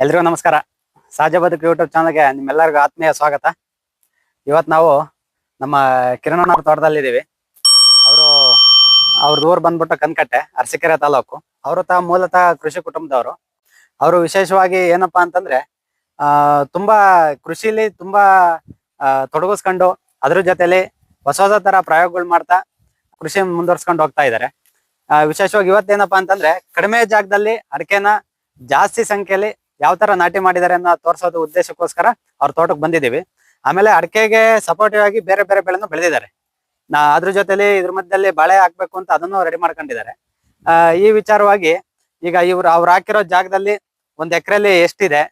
ಎಲ್ರಿಗೂ ನಮಸ್ಕಾರ. ಸಹಜ ಬದುಕು ಯೂಟ್ಯೂಬ್ ಚಾನಲ್ಗೆ ನಿಮ್ಮೆಲ್ಲರಿಗೂ ಆತ್ಮೀಯ ಸ್ವಾಗತ. ಇವತ್ತು ನಾವು ನಮ್ಮ ಕಿರಣ ತೋಟದಲ್ಲಿ ಇದೀವಿ. ಅವರು ಅವ್ರದ್ದು ಊರು ಬಂದ್ಬಿಟ್ಟು ಕನ್ಕಟ್ಟೆ, ಅರಸೀಕೆರೆ ತಾಲೂಕು. ಅವರು ತ ಮೂಲತಃ ಕೃಷಿ ಕುಟುಂಬದವರು. ಅವರು ವಿಶೇಷವಾಗಿ ಏನಪ್ಪಾ ಅಂತಂದ್ರೆ, ಆ, ತುಂಬಾ ಕೃಷಿಲಿ ತುಂಬಾ ತೊಡಗಿಸ್ಕೊಂಡು ಅದ್ರ ಜೊತೆಲಿ ಹೊಸ ಹೊಸ ತರ ಪ್ರಯೋಗಗಳು ಮಾಡ್ತಾ ಕೃಷಿ ಮುಂದುವರ್ಸ್ಕೊಂಡು ಹೋಗ್ತಾ ಇದ್ದಾರೆ ವಿಶೇಷವಾಗಿ ಇವತ್ತೇನಪ್ಪಾ ಅಂತಂದ್ರೆ ಕಡಿಮೆ ಜಾಗದಲ್ಲಿ ಅಡಿಕೆನ ಜಾಸ್ತಿ ಸಂಖ್ಯೆಯಲ್ಲಿ ಯಾವ ತರ ನಾಟಿ ಮಾಡಿದ್ದಾರೆ ಅನ್ನೋ ತೋರ್ಸೋದು ಉದ್ದೇಶಕ್ಕೋಸ್ಕರ ಅವ್ರ ತೋಟಕ್ಕೆ ಬಂದಿದ್ದೀವಿ. ಆಮೇಲೆ ಅಡಕೆಗೆ ಸಪೋರ್ಟಿವ್ ಆಗಿ ಬೇರೆ ಬೇರೆ ಬೆಳೆನೂ ಬೆಳೆದಿದ್ದಾರೆ. ನಾ ಅದ್ರ ಜೊತೆಲಿ ಇದ್ರ ಮಧ್ಯದಲ್ಲಿ ಬಾಳೆ ಹಾಕ್ಬೇಕು ಅಂತ ಅದನ್ನು ರೆಡಿ ಮಾಡ್ಕೊಂಡಿದ್ದಾರೆ. ಈ ವಿಚಾರವಾಗಿ ಈಗ ಇವ್ರು ಅವ್ರು ಹಾಕಿರೋ ಜಾಗದಲ್ಲಿ ಒಂದ್ ಎಕರೆಲಿ ಎಷ್ಟಿದೆ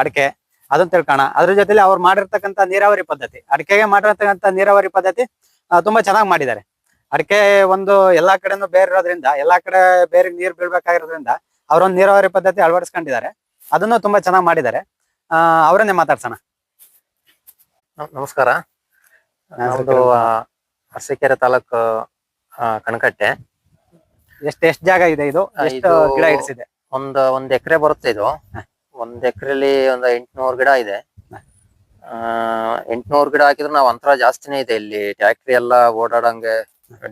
ಅಡಕೆ? ಅದನ್ನ ತಿಳ್ಕೋಣ. ಅದ್ರ ಜೊತೆಲಿ ಅವ್ರು ಮಾಡಿರ್ತಕ್ಕಂಥ ನೀರಾವರಿ ಪದ್ಧತಿ. ಅಡಕೆಗೆ ಮಾಡಿರ್ತಕ್ಕಂಥ ನೀರಾವರಿ ಪದ್ಧತಿ ತುಂಬಾ ಚೆನ್ನಾಗಿ ಮಾಡಿದ್ದಾರೆ. ಅಡಕೆ ಒಂದು ಎಲ್ಲಾ ಕಡೆನೂ ಬೇರೆ ಇರೋದ್ರಿಂದ ಎಲ್ಲಾ ಕಡೆ ಬೇರೆ ನೀರ್ ಬೀಳ್ಬೇಕಾಗಿರೋದ್ರಿಂದ ಅವರೊಂದು ನೀರಾವರಿ ಪದ್ಧತಿ ಅಳವಡಿಸ್ಕೊಂಡಿದ್ದಾರೆ. ಅದನ್ನು ತುಂಬಾ ಚೆನ್ನಾಗಿ ಮಾಡಿದ್ದಾರೆ. ಅವರನ್ನೇ ಮಾತಾಡ್ಸೋಣ. ನಮಸ್ಕಾರ. ನಮ್ದು ಅರಸೀಕೆರೆ ತಾಲೂಕು ಕಣಕಟ್ಟೆ. ಎಷ್ಟು ಎಷ್ಟು ಜಾಗ ಇದೆ ಇದು? ಎಷ್ಟು ಗಿಡ ಇಡಿಸಿದೆ? ಒಂದ್ ಒಂದ್ ಎಕರೆ ಬರುತ್ತೆ ಇದು. ಒಂದ್ ಎಕರೆಲಿ ಒಂದ್ ಎಂಟ್ನೂರ್ ಗಿಡ ಇದೆ. ಎಂಟ್ನೂರ್ ಗಿಡ ಹಾಕಿದ್ರೆ ನಾವ್ ಅಂತರ ಜಾಸ್ತಿನೇ ಇದೆ ಇಲ್ಲಿ. ಟ್ಯಾಕ್ಟ್ರಿ ಎಲ್ಲ ಓಡಾಡಂಗೆ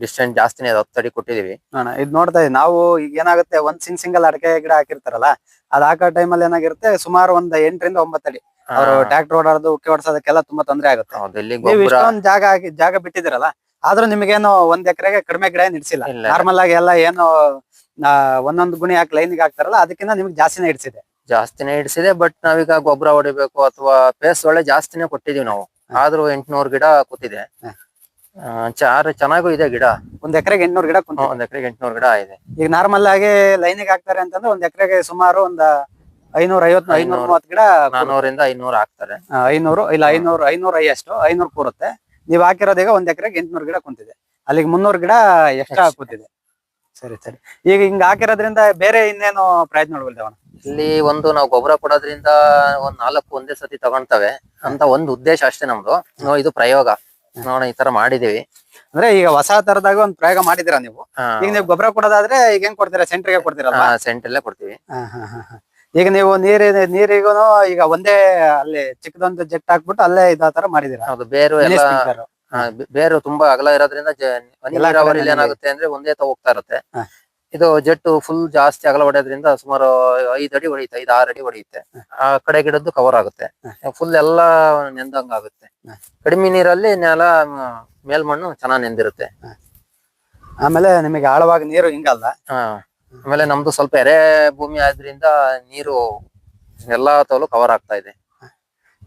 ಡಿಸ್ಟೆನ್ಸ್ ಜಾಸ್ತಿನೇ ಇದೆ ಹತ್ತು ಅಡಿ ಕೊಟ್ಟಿದೀವಿ ಅಣ್ಣ ಇದ್ ನೋಡ್ತಾ ಇದ್ದೀವಿ ನಾವು ಈಗ ಏನಾಗುತ್ತೆ ಒಂದ್ ಸಿಂಗ್ ಸಿಂಗಲ್ ಅಡಕೆ ಗಿಡ ಹಾಕಿರ್ತಾರಲ್ಲ ಅದ್ ಹಾಕೋ ಟೈಮಲ್ಲಿ ಏನಾಗಿರುತ್ತೆ ಸುಮಾರು ಒಂದ್ ಎಂಟರಿಂದ ಒಂಬತ್ತು ಅಡಿ. ಅವರು ಟ್ರಾಕ್ಟರ್ ಓಡಾಡೋದು ಉಕ್ಕಿ ಓಡಿಸೋದಕ್ಕೆಲ್ಲ ತುಂಬಾ ತೊಂದರೆ ಆಗುತ್ತೆ. ಹೌದು ಇಲ್ಲಿ ನೀವು ಗೊಬ್ಬರ ಇಷ್ಟೊಂದ್ ಜಾಗ ಹಾಕಿ ಜಾಗ ಬಿಟ್ಟಿದಿರಲ್ಲ ಆದ್ರೂ ನಿಮಗೇನು ಒಂದ್ ಎಕರೆಗೆ ಕಡಿಮೆ ಗಿಡ ಏನ್ ಇಡ್ಸಿಲ್ಲ. ಇಲ್ಲ. ನಾರ್ಮಲ್ ಆಗಿ ಎಲ್ಲ ಏನು ಒಂದೊಂದು ಒಂದೊಂದ್ ಗುಣಿ ಹಾಕಿ ಲೈನ್ಗೆ ಹಾಕ್ತಾರಲ್ಲ ಅದಕ್ಕಿಂತ ನಿಮ್ಗೆ ಜಾಸ್ತಿನೇ ಇಡ್ಸಿದೆ. ಜಾಸ್ತಿನೇ ಇಡಿಸಿದೆ ಬಟ್ ನಾವೀಗ ಗೊಬ್ಬರ ಹೊಡಿಬೇಕು ಅಥವಾ ಪೇಸ್ ಒಳ್ಳೆ ಜಾಸ್ತಿನೇ ಕೊಟ್ಟಿದೀವಿ ನಾವು. ಆದ್ರೂ ಎಂಟ್ನೂರು ಗಿಡ ಕೂತಿದೆ ಹ. ಚಾರ್ ಚೆನ್ನಾಗೂ ಇದೆ ಗಿಡ. ಒಂದ್ ಎಕರೆಗೆ ಎಂಟ್ನೂರ್ ಗಿಡ ಕುಂತ ಒಂದ್ ಎಕರೆಗೆ ಎಂಟ್ನೂರ್ ಗಿಡ ಇದೆ. ಈಗ ನಾರ್ಮಲ್ ಆಗಿ ಲೈನಿಗೆ ಹಾಕ್ತಾರೆ ಅಂತಂದ್ರೆ ಒಂದ್ ಎಕರೆಗೆ ಸುಮಾರು ಒಂದ್ ಐನೂರ ಐವತ್ ಐನೂರ ಮೂವತ್ ಗಿಡ ನಾನೂರಿಂದ ಐನೂರ್ ಹಾಕ್ತಾರೆ. ಐನೂರು ಇಲ್ಲ ಐನೂರು ಐನೂರ ಐಯಷ್ಟು ಐನೂರ್ ಕೂರುತ್ತೆ. ನೀವ್ ಹಾಕಿರೋದೀಗ ಒಂದ್ ಎಕರೆಗೆ ಎಂಟ್ನೂರು ಗಿಡ ಕುಂತಿದೆ. ಅಲ್ಲಿಗೆ ಮುನ್ನೂರು ಗಿಡ ಎಕ್ಸ್ಟ್ರಾ. ಕೂತಿದೆ ಸರಿ ಸರಿ. ಈಗ ಹಿಂಗ್ ಹಾಕಿರೋದ್ರಿಂದ ಬೇರೆ ಇನ್ನೇನು ಪ್ರಯತ್ನಗಳು ಇಲ್ಲಿ ಒಂದು ನಾವು ಗೊಬ್ಬರ ಕೊಡೋದ್ರಿಂದ ಒಂದ್ ನಾಲ್ಕು ಒಂದೇ ಸತಿ ತಗೊಂತವೆ ಅಂತ ಒಂದ್ ಉದ್ದೇಶ ಅಷ್ಟೇ ನಮ್ದು. ಇದು ಪ್ರಯೋಗ. ನೋಡೋಣ ಈ ತರ ಮಾಡಿದೀವಿ ಅಂದ್ರೆ ಈಗ ಹೊಸ ತರದಾಗ ಒಂದ್ ಪ್ರಯೋಗ ಮಾಡಿದಿರಾ ನೀವು? ಈಗ ನೀವು ಗೊಬ್ಬರ ಕೊಡೋದಾದ್ರೆ ಈಗ ಹೆಂಗ್ ಕೊಡ್ತೀರಾ? ಸೆಂಟ್ರಿಗೆ ಕೊಡ್ತೀರಲ್ಲ ಸೆಂಟ್ರಲ್ಲೇ ಕೊಡ್ತೀವಿ. ಈಗ ನೀವು ನೀರಿ ನೀರಿಗೂ ಈಗ ಒಂದೇ ಅಲ್ಲಿ ಚಿಕ್ಕದೊಂದು ಜೆಟ್ ಹಾಕ್ಬಿಟ್ಟು ಅಲ್ಲೇ ಇದ ತರ ಮಾಡಿದಿರಾ ಹೌದು ಬೇರು ಬೇರು ತುಂಬಾ ಅಗಲ ಇರೋದ್ರಿಂದ. ಏನಾಗುತ್ತೆ ಅಂದ್ರೆ ಒಂದೇ ತ ಹೋಗ್ತಾ ಇರುತ್ತೆ. ಇದು ಜೆಟ್ಟು ಫುಲ್ ಜಾಸ್ತಿ ಅಗಲ ಹೊಡೆಯೋದ್ರಿಂದ ಸುಮಾರು ಐದು ಅಡಿ ಹೊಡೆಯುತ್ತೆ ಐದು ಆರು ಅಡಿ ಹೊಡೆಯುತ್ತೆ ಆ ಕಡೆ ಗಿಡದ್ದು ಕವರ್ ಆಗುತ್ತೆ. ಫುಲ್ ಎಲ್ಲ ನೆಂದಂಗ ಆಗುತ್ತೆ. ಹಾ. ಕಡಿಮೆ ನೀರಲ್ಲಿ ನೆಲ ಮೇಲ್ಮಣ್ಣು ಚೆನ್ನಾಗ್ ನೆಂದಿರುತ್ತೆ. ಆಮೇಲೆ ನಿಮಗೆ ಆಳವಾಗಿ ನೀರು ಹಿಂಗಲ್ಲ? ಆಮೇಲೆ ನಮ್ದು ಸ್ವಲ್ಪ ಎರೆ ಭೂಮಿ ಆದ್ರಿಂದ ನೀರು ಎಲ್ಲಾ ತೋಲು ಕವರ್ ಆಗ್ತಾ ಇದೆ.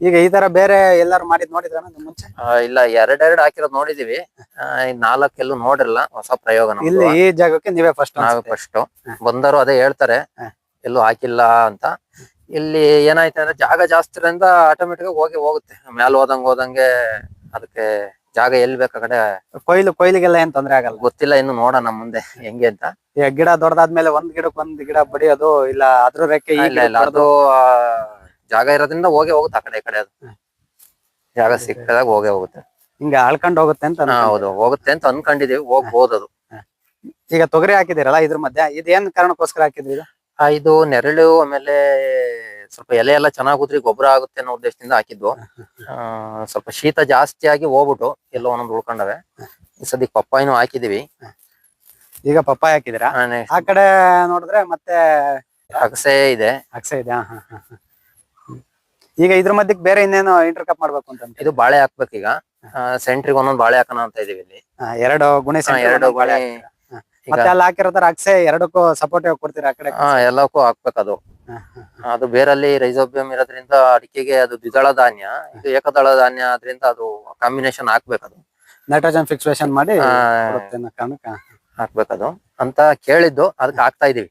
ಈಗ ಈ ತರ ಬೇರೆ ಎಲ್ಲಾರು ಮಾಡಿದ್ ನೋಡಿದ್ರ ಮುಂಚೆ? ಆ, ಇಲ್ಲ ಎರಡೆರಡು ಹಾಕಿರೋದ್ ನೋಡಿದೀವಿ. ಆ, ಎಲ್ಲೂ ನಾಲ್ಕೆಲ್ಲೂ ನೋಡಿರಲ್ಲ ಹೊಸ ಪ್ರಯೋಗ ನಮ್ದು. ಇಲ್ಲಿ ಈ ಜಾಗಕ್ಕೆ ನೀವೇ ಫಸ್ಟ್ ನಾವು ಫಸ್ಟ್ ಬಂದರು ಅದೇ ಹೇಳ್ತಾರೆ ಹ. ಎಲ್ಲೂ ಹಾಕಿಲ್ಲ ಅಂತ. ಇಲ್ಲಿ ಏನಾಯ್ತು ಅಂದ್ರೆ ಜಾಗ ಜಾಸ್ತಿ ಇರೋದ್ರಿಂದ ಆಟೋಮೆಟಿಕ್ ಹೋಗಿ ಹೋಗುತ್ತೆ. ಮ್ಯಾಲ ಹೋದಂಗ ಹೋದಂಗೆ ಅದಕ್ಕೆ ಜಾಗ ಎಲ್ಲಿ ಬೇಕು ಆ ಕಡೆ ಕೊಯ್ಲು ಕೊಯ್ಲಿಗೆಲ್ಲ ಏನ್ ತೊಂದ್ರೆ ಆಗಲ್ಲ. ಗೊತ್ತಿಲ್ಲ ಇನ್ನು ನೋಡೋಣ ಮುಂದೆ ಹೆಂಗೆ ಅಂತ. ಈಗ ಗಿಡ ದೊಡ್ಡದಾದ್ಮೇಲೆ ಒಂದ್ ಗಿಡಕ್ಕೆ ಒಂದ್ ಗಿಡ ಬಡಿಯೋದು ಇಲ್ಲ ಅದ್ರ ರೆಕ್ಕೆ ಈ ಇಲ್ಲ ಇಲ್ಲ ಅದು ಆ, ಜಾಗ ಇರೋದ್ರಿಂದ ಹೋಗೇ ಹೋಗುತ್ತೆ ಆ ಕಡೆ ಈ ಕಡೆ ಅದು. ಜಾಗ ಸಿಕ್ಕದಾಗ ಹೋಗೇ ಹೋಗುತ್ತೆ. ಹಿಂಗೆ ಆಳ್ಕೊಂಡು ಹೋಗುತ್ತೆ ಅಂತ ಹಾ, ಅನ್ಕೊಂಡೆ. ಹೌದು. ಹೋಗುತ್ತೆ ಅಂತ ಅನ್ಕೊಂಡಿದೀವಿ. ಹೋಗ್ಬೋದು ಅದು. ಈಗ ತೊಗರಿ ಹಾಕಿದಿರಲ್ಲ ಇದ್ರ ಮಧ್ಯೆ ಇದೇನ್ ಕಾರಣಕ್ಕೋಸ್ಕರ ಹಾಕಿದ್ರಿ ಇದು ಆ, ಇದು ನೆರಳು ಆಮೇಲೆ ಸ್ವಲ್ಪ ಎಲೆ ಎಲ್ಲ ಚೆನ್ನಾಗ್ ಉದ್ರಿ ಗೊಬ್ಬರ ಆಗುತ್ತೆ ಅನ್ನೋ ಉದ್ದೇಶದಿಂದ ಹಾಕಿದ್ವು. ಆ, ಸ್ವಲ್ಪ ಶೀತ ಜಾಸ್ತಿ ಆಗಿ ಹೋಗ್ಬಿಟ್ಟು ಎಲ್ಲೋ ಒಂದೊಂದು ಉಳ್ಕೊಂಡವೆ. ಈ ಸದ್ಯಕ್ಕೆ ಪಪ್ಪಾಯಿನೂ ಹಾಕಿದೀವಿ. ಈಗ ಪಪ್ಪಾಯ ಹಾಕಿದಿರಾ ಆ, ಆ ಕಡೆ ನೋಡಿದ್ರೆ ಮತ್ತೆ ಅಗಸೆ ಇದೆ. ಅಗಸೆ ಇದೆ. ಹಾ, ಹಾ, ಹಾ, ಹಾ. ಈಗ ಇದ್ರ ಮಧ್ಯಕ್ಕೆ ಬೇರೆ ಇನ್ನೇನು ಇಂಟರ್ ಕಪ್ ಮಾಡ್ಬೇಕು ಅಂತ. ಇದು ಬಾಳೆ ಹಾಕ್ಬೇಕೀಗ ಸೆಂಟ್ರಿಗೆ ಒಂದೊಂದು ಬಾಳೆ ಹಾಕೋಣ ಅಂತ ಇದೀವಿ ಇಲ್ಲಿ. ಎರಡು ಗುಣೆ ಎರಡು ಬಾಳೆ. ಈಗ ಮತ್ತೆ ಅಲ್ಲಿ ಹಾಕಿರೋ ತರ ಅಕ್ಸೆ ಎರಡಕ್ಕೂ ಸಪೋರ್ಟ್ ಕೊಡ್ತೀರಾ ಆ ಕಡೆ? ಹಾ ಎಲ್ಲಕ್ಕೂ ಹಾಕ್ಬೇಕದು ಹಾ, ಹಾ. ಅದು ಬೇರಲ್ಲಿ ರೈಸೋಬಿಯಂ ಇರೋದ್ರಿಂದ ಅಡಿಕೆಗೆ ಅದು ದ್ವಿದಳ ಧಾನ್ಯ ಇದು ಏಕದಳ ಧಾನ್ಯ ಅದ್ರಿಂದ ಅದು ಕಾಂಬಿನೇಷನ್ ಹಾಕ್ಬೇಕದು ನೈಟ್ರೋಜನ್ ಫಿಕ್ಸೇಷನ್ ಮಾಡಿ ಕಾರಣಕ್ಕೆ. ಹಾಕ್ಬೇಕದು ಅಂತ ಕೇಳಿದ್ದು ಅದಕ್ಕೆ ಹಾಕ್ತಾ ಇದೀವಿ.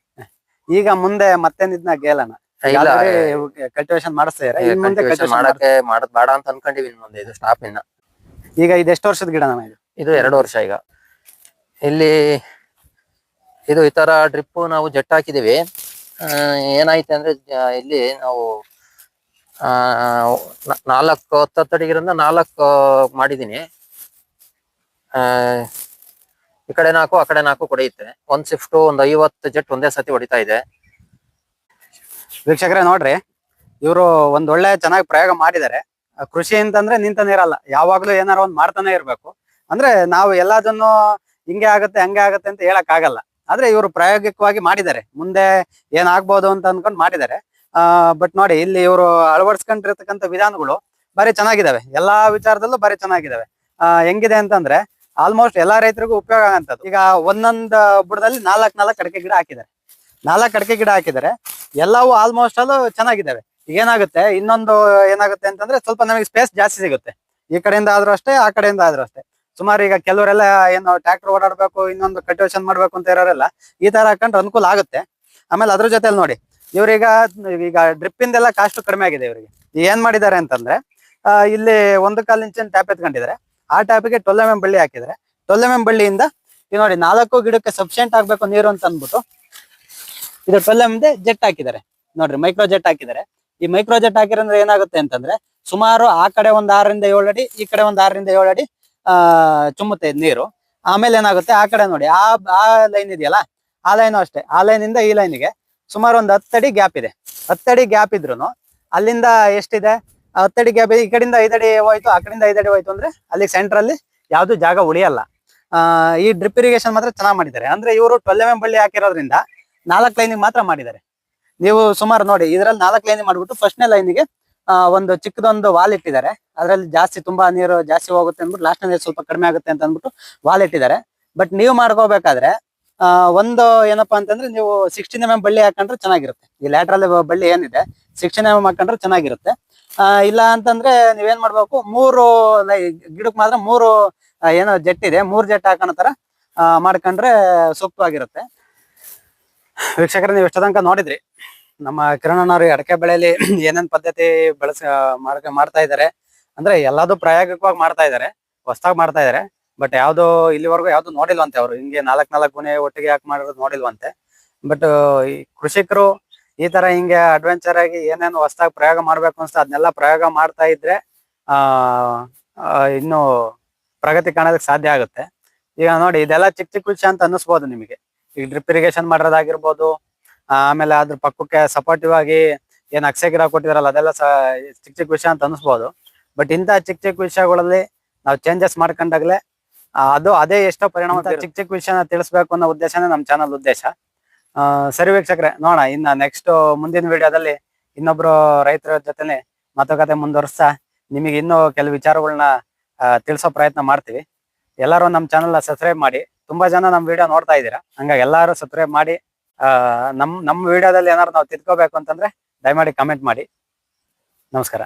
ಈಗ ಮುಂದೆ ಮತ್ತೇನಿದ್ನ ಗೇಲನ ಇಲ್ಲ ಕಲ್ಟಿವೇಶನ್ ಮಾಡಿಸ್ತಾ ಇದಾರೆ ಇನ್ ಮುಂದೆ cultivation cultivation ಮಾಡಕ್ಕೆ ಮಾಡದ್ ಬೇಡ ಅಂತ ಅನ್ಕೊಂಡಿವಿ ಇನ್ ಮುಂದೆ. ಇದು ಸ್ಟಾಪ್ ಇನ್ನ. ಈಗ ಇದು ಎಷ್ಟು ವರ್ಷದ ಗಿಡ ನಮ್ಮ ಇದು? ಇದು ಎರಡು ವರ್ಷ ಈಗ. ಇಲ್ಲಿ ಇದು ಈ ತರ ಡ್ರಿಪ್ ನಾವು ಜೆಟ್ ಹಾಕಿದೀವಿ. ಆ, ಏನಾಯ್ತು ಅಂದ್ರೆ ಜ- ಇಲ್ಲಿ ನಾವು ಆ ನ- ನಾಲ್ಕು ಹತ್ತತ್ತಡಿಗಿರಿಂದ ನಾಲ್ಕು ಮಾಡಿದೀನಿ. ಆ ಈ ಕಡೆ ನಾಲ್ಕು ಆ ಕಡೆ ನಾಲ್ಕು ಕೊಡೆಯುತ್ತೆ ಒಂದ್ ಶಿಫ್ಟ್ ಒಂದ್ ಐವತ್ತು ಜೆಟ್ ಒಂದೇ ಸತಿ ಹೊಡಿತಾ ಇದೆ. ವೀಕ್ಷಕರೇ ನೋಡ್ರಿ, ಇವರು ಒಂದ್ ಒಳ್ಳೆ ಚೆನ್ನಾಗಿ ಪ್ರಯೋಗ ಮಾಡಿದ್ದಾರೆ ಕೃಷಿ ಅಂತಂದ್ರೆ ನಿಂತನೇ ಇರಲ್ಲ, ಯಾವಾಗ್ಲೂ ಏನಾರ ಒಂದ್ ಮಾಡ್ತಾನೆ ಇರ್ಬೇಕು. ಅಂದ್ರೆ ನಾವು ಎಲ್ಲದನ್ನು ಹಿಂಗೆ ಆಗುತ್ತೆ, ಹಂಗೆ ಆಗುತ್ತೆ ಅಂತ ಹೇಳಕ್ ಆಗಲ್ಲ. ಆದ್ರೆ ಇವರು ಪ್ರಾಯೋಗಿಕವಾಗಿ ಮಾಡಿದ್ದಾರೆ. ಮುಂದೆ ಏನಾಗ್ಬೋದು ಅಂತ ಅನ್ಕೊಂಡು ಮಾಡಿದ್ದಾರೆ. ಆ ಬಟ್ ನೋಡಿ, ಇಲ್ಲಿ ಇವರು ಅಳವಡಿಸ್ಕೊಂಡಿರ್ತಕ್ಕಂಥ ವಿಧಾನಗಳು ಬಾರಿ ಚೆನ್ನಾಗಿದಾವೆ. ಎಲ್ಲಾ ವಿಚಾರದಲ್ಲೂ ಬಾರಿ ಚೆನ್ನಾಗಿದಾವೆ. ಆ, ಹೆಂಗಿದೆ ಅಂತಂದ್ರೆ ಆಲ್ಮೋಸ್ಟ್ ಎಲ್ಲಾ ರೈತರಿಗೂ ಉಪಯೋಗ ಆಗಂತದ್ದು. ಈಗ ಒಂದೊಂದ್ ಬುಡದಲ್ಲಿ ನಾಲ್ಕ್ ನಾಲ್ಕ್ ಅಡಕೆ ಗಿಡ ಹಾಕಿದ್ದಾರೆ. ನಾಲ್ಕ್ ಅಡಕೆ ಗಿಡ ಹಾಕಿದ್ದಾರೆ. ಎಲ್ಲವೂ ಆಲ್ಮೋಸ್ಟ್ ಅಲ್ಲೂ ಚೆನ್ನಾಗಿದ್ದಾವೆ. ಈಗ ಏನಾಗುತ್ತೆ? ಇನ್ನೊಂದು ಏನಾಗುತ್ತೆ ಅಂತಂದ್ರೆ ಸ್ವಲ್ಪ ನಮಗೆ ಸ್ಪೇಸ್ ಜಾಸ್ತಿ ಸಿಗುತ್ತೆ. ಈ ಕಡೆಯಿಂದ ಆದ್ರೂ ಅಷ್ಟೇ, ಆ ಕಡೆಯಿಂದ ಆದ್ರೂ ಅಷ್ಟೇ. ಸುಮಾರು ಈಗ ಕೆಲವರೆಲ್ಲ ಏನು ಟ್ರ್ಯಾಕ್ಟರ್ ಓಡಾಡ್ಬೇಕು, ಇನ್ನೊಂದು ಕಲ್ಟಿವೇಶನ್ ಮಾಡ್ಬೇಕು ಅಂತ ಇರೋರೆಲ್ಲ ಈ ತರ ಹಾಕೊಂಡ್ರೆ ಅನುಕೂಲ ಆಗುತ್ತೆ. ಆಮೇಲೆ ಅದ್ರ ಜೊತೆಲಿ ನೋಡಿ, ಇವ್ರೀಗ ಈಗ ಡ್ರಿಪ್ ಇಂದೆಲ್ಲ ಕಾಸ್ಟ್ ಕಡಿಮೆ ಆಗಿದೆ ಇವರಿಗೆ. ಏನ್ ಮಾಡಿದ್ದಾರೆ ಅಂತಂದ್ರೆ ಇಲ್ಲಿ ಒಂದು ಕಾಲ್ ಇಂಚಿನ ಟ್ಯಾಪ್ ಎತ್ಕೊಂಡಿದ್ದಾರೆ. ಆ ಟ್ಯಾಪ್ಗೆ ಎಂ ಬಳ್ಳಿ ಹಾಕಿದ್ದಾರೆ. ಟ್ವೆಲ್ ಬಳ್ಳಿಯಿಂದ ಈಗ ನೋಡಿ ನಾಲ್ಕು ಗಿಡಕ್ಕೆ ಸಫಿಶಿಯಂಟ್ ಆಗ್ಬೇಕು ನೀರು ಅಂತ ಅಂದ್ಬಿಟ್ಟು ಇದು ಟ್ವೆಲ್ ಎಂ ಜೆಟ್ ಹಾಕಿದ್ದಾರೆ. ನೋಡ್ರಿ ಮೈಕ್ರೋ ಜೆಟ್ ಹಾಕಿದ್ದಾರೆ. ಈ ಮೈಕ್ರೋ ಜೆಟ್ ಹಾಕಿರಂದ್ರೆ ಏನಾಗುತ್ತೆ ಅಂತಂದ್ರೆ ಸುಮಾರು ಆ ಕಡೆ ಒಂದ್ ಆರರಿಂದ ಏಳು ಅಡಿ, ಈ ಕಡೆ ಒಂದ್ ಆರರಿಂದ ಏಳು ಅಡಿ, ಆ ಚುಮ್ಮುತ್ತೆ ನೀರು. ಆಮೇಲೆ ಏನಾಗುತ್ತೆ, ಆ ಕಡೆ ನೋಡಿ, ಆ ಆ ಲೈನ್ ಇದೆಯಲ್ಲ, ಆ ಲೈನು ಅಷ್ಟೇ. ಆ ಲೈನ್ ಇಂದ ಈ ಲೈನಿಗೆ ಸುಮಾರು ಒಂದು ಹತ್ತಡಿ ಗ್ಯಾಪ್ ಇದೆ. ಹತ್ತಡಿ ಗ್ಯಾಪ್ ಇದ್ರು ಅಲ್ಲಿಂದ ಎಷ್ಟಿದೆ? ಹತ್ತಡಿ ಗ್ಯಾಪ್ ಈ ಕಡೆಯಿಂದ ಐದಡಿ ಹೋಯ್ತು, ಆ ಕಡೆಯಿಂದ ಐದಡಿ ಹೋಯ್ತು ಅಂದ್ರೆ ಅಲ್ಲಿ ಸೆಂಟರ್ ಅಲ್ಲಿ ಯಾವ್ದು ಜಾಗ ಉಳಿಯಲ್ಲ. ಈ ಡ್ರಿಪ್ ಇರಿಗೇಷನ್ ಮಾತ್ರ ಚೆನ್ನಾಗಿ ಮಾಡಿದ್ದಾರೆ. ಅಂದ್ರೆ ಇವರು ಟ್ವೆಲ್ ಎಂ ಬಳ್ಳಿ ಹಾಕಿರೋದ್ರಿಂದ ನಾಲ್ಕು ಲೈನಿಗೆ ಮಾತ್ರ ಮಾಡಿದ್ದಾರೆ. ನೀವು ಸುಮಾರು ನೋಡಿ, ಇದ್ರಲ್ಲಿ ನಾಲ್ಕು ಲೈನ್ ಮಾಡ್ಬಿಟ್ಟು ಫಸ್ಟ್ನೇ ಲೈನಿಗೆ ಒಂದು ಚಿಕ್ಕದೊಂದು ವಾಲ್ ಇಟ್ಟಿದ್ದಾರೆ. ಅದ್ರಲ್ಲಿ ಜಾಸ್ತಿ ತುಂಬಾ ನೀರು ಜಾಸ್ತಿ ಹೋಗುತ್ತೆ ಅಂದ್ಬಿಟ್ಟು ಲಾಸ್ಟ್ ಸ್ವಲ್ಪ ಕಡಿಮೆ ಆಗುತ್ತೆ ಅಂತ ಅಂದ್ಬಿಟ್ಟು ವಾಲ್ ಇಟ್ಟಿದ್ದಾರೆ. ಬಟ್ ನೀವು ಮಾಡ್ಕೋಬೇಕಾದ್ರೆ ಒಂದು ಏನಪ್ಪಾ ಅಂತಂದ್ರೆ ನೀವು ಸಿಕ್ಸ್ಟೀನ್ ಎಂ ಎಂ ಬಳ್ಳಿ ಹಾಕೊಂಡ್ರೆ ಚೆನ್ನಾಗಿರುತ್ತೆ. ಈ ಲ್ಯಾಟ್ರಲ್ ಬಳ್ಳಿ ಏನಿದೆ ಸಿಕ್ಸ್ಟೀನ್ ಎಂ ಎಂ ಹಾಕೊಂಡ್ರೆ ಚೆನ್ನಾಗಿರುತ್ತೆ. ಇಲ್ಲ ಅಂತಂದ್ರೆ ನೀವೇನ್ ಮಾಡ್ಬೇಕು, ಮೂರು ಗಿಡಕ್ಕೆ ಮಾತ್ರ ಮೂರು ಏನೋ ಜೆಟ್ ಇದೆ, ಮೂರು ಜೆಟ್ ಹಾಕೋಣ ತರ ಮಾಡ್ಕೊಂಡ್ರೆ ಸೂಕ್ತವಾಗಿರುತ್ತೆ. ವೀಕ್ಷಕರೇ ನೀವು ಎಷ್ಟು ತನಕ ನೋಡಿದ್ರಿ. ನಮ್ಮ ಕಿರಣಣ್ಣವ್ರು ಅಡಕೆ ಬೆಳೆಯಲ್ಲಿ ಏನೇನ್ ಪದ್ಧತಿ ಬೆಳೆಸ ಮಾಡ್ತಾ ಇದ್ದಾರೆ ಅಂದ್ರೆ ಎಲ್ಲಾದು ಪ್ರಾಯೋಗಿಕವಾಗಿ ಮಾಡ್ತಾ ಇದ್ದಾರೆ ಹೊಸದಾಗಿ ಮಾಡ್ತಾ ಇದ್ದಾರೆ ಬಟ್ ಯಾವ್ದು ಇಲ್ಲಿವರೆಗೂ ಯಾವ್ದು ನೋಡಿಲ್ವಂತೆ ಅವರು. ಹಿಂಗೆ ನಾಲ್ಕ್ ನಾಲ್ಕು ಗುಣೆ ಒಟ್ಟಿಗೆ ಯಾಕೆ ಮಾಡಿರೋದು ನೋಡಿಲ್ವಂತೆ. ಬಟ್ ಈ ಕೃಷಿಕರು ಈ ತರ ಹಿಂಗೆ ಅಡ್ವೆಂಚರ್ ಆಗಿ ಏನೇನು ಹೊಸದಾಗಿ ಪ್ರಯೋಗ ಮಾಡ್ಬೇಕು ಅನ್ಸ್ತಾ ಅದನ್ನೆಲ್ಲ ಪ್ರಯೋಗ ಮಾಡ್ತಾ ಇದ್ರೆ ಆ, ಇನ್ನು ಪ್ರಗತಿ ಕಾಣೋದಕ್ಕೆ ಸಾಧ್ಯ ಆಗುತ್ತೆ. ಈಗ ನೋಡಿ ಇದೆಲ್ಲ ಚಿಕ್ಕ ಚಿಕ್ಕ ವಿಷಯ ಅಂತ ಅನ್ನಿಸ್ಬೋದು ನಿಮಗೆ. ಈಗ ಡ್ರಿಪ್ ಇರಿಗೇಷನ್ ಮಾಡೋದಾಗಿರ್ಬೋದು ಆಮೇಲೆ ಅದ್ರ ಪಕ್ಕಕ್ಕೆ ಸಪೋರ್ಟಿವ್ ಆಗಿ ಏನ್ ಅಕ್ಷಯ ಗಿಡ ಕೊಟ್ಟಿದಾರಲ್ಲ ಅದೆಲ್ಲ ಚಿಕ್ಕ ಚಿಕ್ಕ ವಿಷಯ ಅಂತ ಅನಿಸ್ಬೋದು. ಬಟ್ ಇಂತ ಚಿಕ್ಕ ಚಿಕ್ಕ ವಿಷಯಗಳಲ್ಲಿ ನಾವು ಚೇಂಜಸ್ ಮಾಡ್ಕೊಂಡಾಗ್ಲೆ ಅದು ಅದೇ ಎಷ್ಟೋ ಪರಿಣಾಮ. ಚಿಕ್ಕ ಚಿಕ್ಕ ವಿಷಯನ ತಿಳಿಸ್ಬೇಕು ಅನ್ನೋ ಉದ್ದೇಶನೇ ನಮ್ಮ ಚಾನಲ್ ಉದ್ದೇಶ. ಆ, ಸರಿ ವೀಕ್ಷಕರೇ ನೋಡೋಣ ಇನ್ನ ನೆಕ್ಸ್ಟ್ ಮುಂದಿನ ವಿಡಿಯೋದಲ್ಲಿ ಇನ್ನೊಬ್ರು ರೈತರ ಜೊತೆನೆ ಮಾತುಕತೆ ಮುಂದುವರಿಸ್ತಾ ನಿಮಗೆ ಇನ್ನೂ ಕೆಲವು ವಿಚಾರಗಳನ್ನ ತಿಳಿಸೋ ಪ್ರಯತ್ನ ಮಾಡ್ತೀವಿ. ಎಲ್ಲರೂ ನಮ್ಮ ಚಾನಲ್ನ ಸಬ್ಸ್ಕ್ರೈಬ್ ಮಾಡಿ. ತುಂಬಾ ಜನ ನಮ್ ವಿಡಿಯೋ ನೋಡ್ತಾ ಇದ್ದೀರಾ? ಹಂಗಾಗಿ ಎಲ್ಲಾರು ಸಬ್ಸ್ಕ್ರೈಬ್ ಮಾಡಿ ಆ, ನಮ್ ನಮ್ಮ ವಿಡಿಯೋದಲ್ಲಿ ಏನಾದ್ರು ನಾವು ತಿದ್ಕೋಬೇಕು ಅಂತಂದ್ರೆ ದಯಮಾಡಿ ಕಮೆಂಟ್ ಮಾಡಿ. ನಮಸ್ಕಾರ.